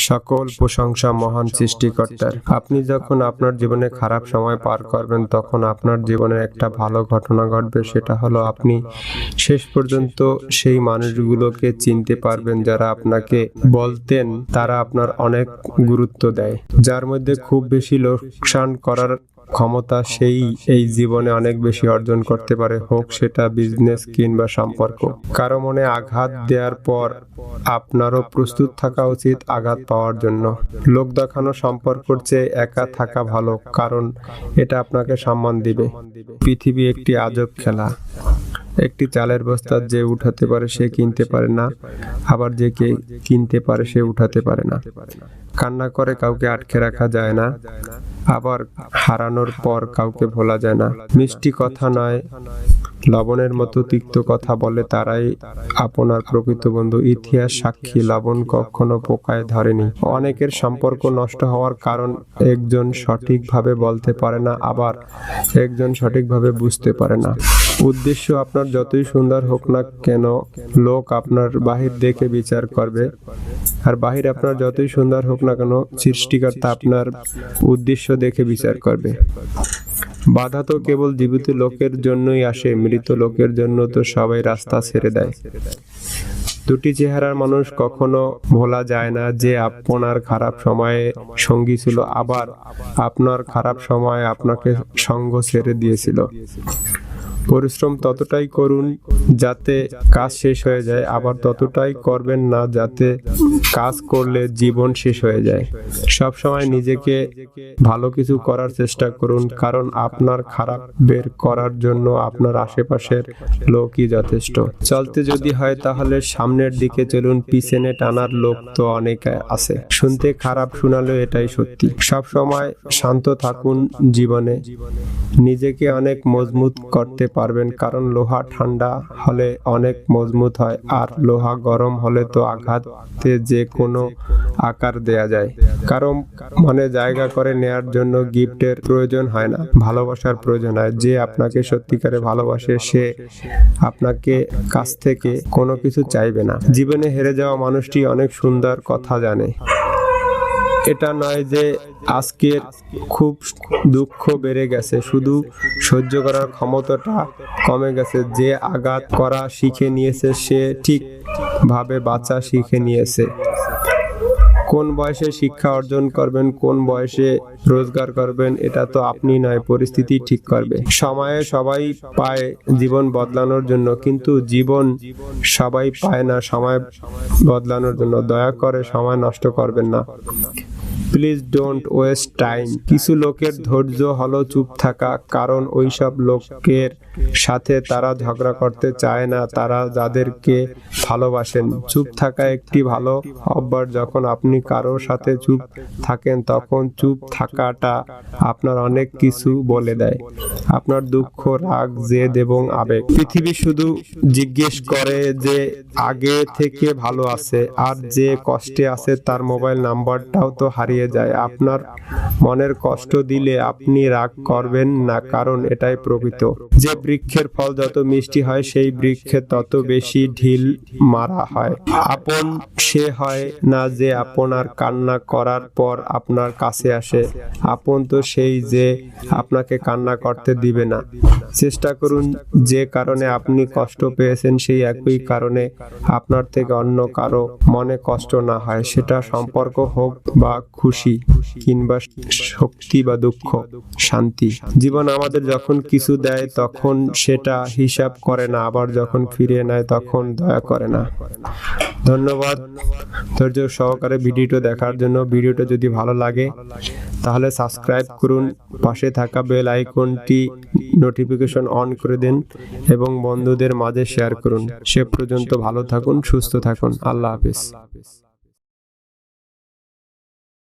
সকল প্রশংসা মহান সৃষ্টিকর্তার। আপনি যখন আপনার জীবনে খারাপ সময় পার করবেন, তখন আপনার জীবনে একটা ভালো ঘটনা ঘটবে, সেটা হলো আপনি শেষ পর্যন্ত সেই মানুষগুলোকে চিনতে পারবেন যারা আপনাকে বলতেন, তারা আপনার অনেক গুরুত্ব দেয়। যার মধ্যে খুব বেশি লোকসান করার ক্ষমতা সেই এই জীবনে অনেক বেশি অর্জন করতে পারে হোক সেটা বিজনেস কিংবা সম্পর্ক। কারও মনে আঘাত দেওয়ার পর আপনারও প্রস্তুত থাকা উচিত আঘাত পাওয়ার জন্য। লোক দেখানো সম্পর্কর চেয়ে একা থাকা ভালো কারণ এটা আপনাকে সম্মান দিবে। পৃথিবী একটি আজব খেলা। একটি চালের বস্তা যে উঠাতে পারে সে কিনতে পারে না। আবার যে কে কিনতে পারে সে উঠাতে পারে না। কান্না করে কাউকে আটকে রাখা যায় না, আবার হারানোর পর কাউকে ভোলা যায় না। মিষ্টি কথা নয়, লবণের মতো তিক্ত কথা বলে তারাই আপনার প্রকৃত বন্ধু। ইতিহাস সাক্ষী, লবণ কখনো পোকায় ধরেনি। অনেকের সম্পর্ক নষ্ট হওয়ার কারণ একজন সঠিকভাবে বলতে পারে না, আবার একজন সঠিকভাবে বুঝতে পারে না। উদ্দেশ্য আপনার যতই সুন্দর হোক না কেন, লোক আপনার বাহির দেখে বিচার করবে। আর বাহির আপনার যতই সুন্দর হোক না কেন, সৃষ্টিকর্তা আপনার উদ্দেশ্য দেখে বিচার করবে। বাধা তো কেবল জীবিত লোকের জন্যই আসে, মৃত লোকের জন্য তো সবাই রাস্তা ছেড়ে দেয়। দুটি চেহারার মানুষ কখনো ভোলা যায় না যে আপনার খারাপ সময়ে সঙ্গী ছিল, আবার আপনার খারাপ সময়ে আপনাকে সঙ্গ ছেড়ে দিয়েছিল। পরিশ্রম ততটাই করুন যাতে কাজ শেষ হয়ে যায় আবার ততটাই করবেন না যাতে কাজ করলে জীবন শেষ হয়ে যায়। সব সময় নিজেকে ভালো কিছু করার চেষ্টা করুন, কারণ আপনার খারাপ বের করার জন্য আপনার আশেপাশের লোকই যথেষ্ট। চলতে যদি হয় তাহলে সামনের দিকে চলুন, পিছনে টানার লোক তো অনেক আছে। শুনতে খারাপ শোনালেও এটাই সত্যি। সব সময় শান্ত থাকুন জীবনে। নিজেকে অনেক মজবুত করতে পারবেন, কারণ লোহা ঠান্ডা হলে অনেক মজবুত হয়, আর লোহা গরম হলে তো আঘাতে যে কোনো আকার দেয়া যায়। কারণ মনে জায়গা করে নেয়ার জন্য গিফটের প্রয়োজন হয় না, ভালোবাসার প্রয়োজন হয়। যে আপনাকে সত্যিকারে ভালোবাসে, সে আপনাকে কাছ থেকে কোনো কিছু চাইবে না। জীবনে হেরে যাওয়া মানুষটি অনেক সুন্দর কথা জানে। এটা নয় যে আজকের খুব দুঃখ বেড়ে গেছে, শুধু সহ্য করার ক্ষমতাটা কমে গেছে। যে আঘাত করা শিখে নিয়েছে, সে ঠিকভাবে বাচ্চা শিখে নিয়েছে। কোন বয়সে শিক্ষা অর্জন করবেন, কোন বয়সে রোজগার করবেন, এটা তো আপনি নয়, পরিস্থিতি ঠিক করবে। সময়ে সবাই পায় জীবন বদলানোর জন্য, কিন্তু জীবন সবাই পায় না সময় বদলানোর জন্য। দয়া করে সময় নষ্ট করবেন না। প্লিজ ডোন্ট ওয়েস্ট টাইম কিছু লোকের ধৈর্য হলো চুপ থাকা, কারণ ওইসব লোকের সাথে তারা ঝগড়া করতে চায় না, তারা যাদেরকে ভালোবাসেন। চুপ থাকা একটি ভালো অভ্যাস, যখন আপনি কারোর সাথে চুপ থাকেন, তখন চুপ থাকাটা আপনার অনেক কিছু বলে দেয়। আপনার দুঃখ, রাগ, জেদ এবং আবেগ। পৃথিবী শুধু জিজ্ঞেস করে যে আগে থেকে ভালো আছে, আর যে কষ্টে আছে তার মোবাইল নাম্বারটাও তো হারিয়ে যায়। আপনার মনের কষ্ট দিলে আপনি রাগ করবেন না, কারণ এটাই প্রকৃত। যে বৃক্ষের ফল যত মিষ্টি হয়, সেই বৃক্ষে তত বেশি ঢিল মারা হয়। আপন সে হয় না যে আপনার কান্না করার পর আপনার কাছে আসে। আপন তো সেই যে আপনাকে কান্না করতে দিবে না। চেষ্টা করুন যে কারণে আপনি কষ্ট পেয়েছেন, সেই একই কারণে আপনার থেকে অন্য কারও মনে কষ্ট না হয়। সেটা সম্পর্ক হোক বা খুশি কিংবা শক্তি বা দুঃখ, শান্তি। জীবন আমাদের যখন কিছু দেয়, তখন সেটা হিসাব করে না। আবার যখন ফিরিয়ে নেয়, তখন দয়া করে না। ধন্যবাদ ধৈর্য সহকারে ভিডিওটা দেখার জন্য। ভিডিওটা যদি ভালো লাগে, তাহলে সাবস্ক্রাইব করুন। পাশে থাকা বেল আইকনটি নোটিফিকেশন অন করে দিন এবং বন্ধুদের মাঝে শেয়ার করুন। সে পর্যন্ত ভালো থাকুন, সুস্থ থাকুন। আল্লাহ হাফিজ।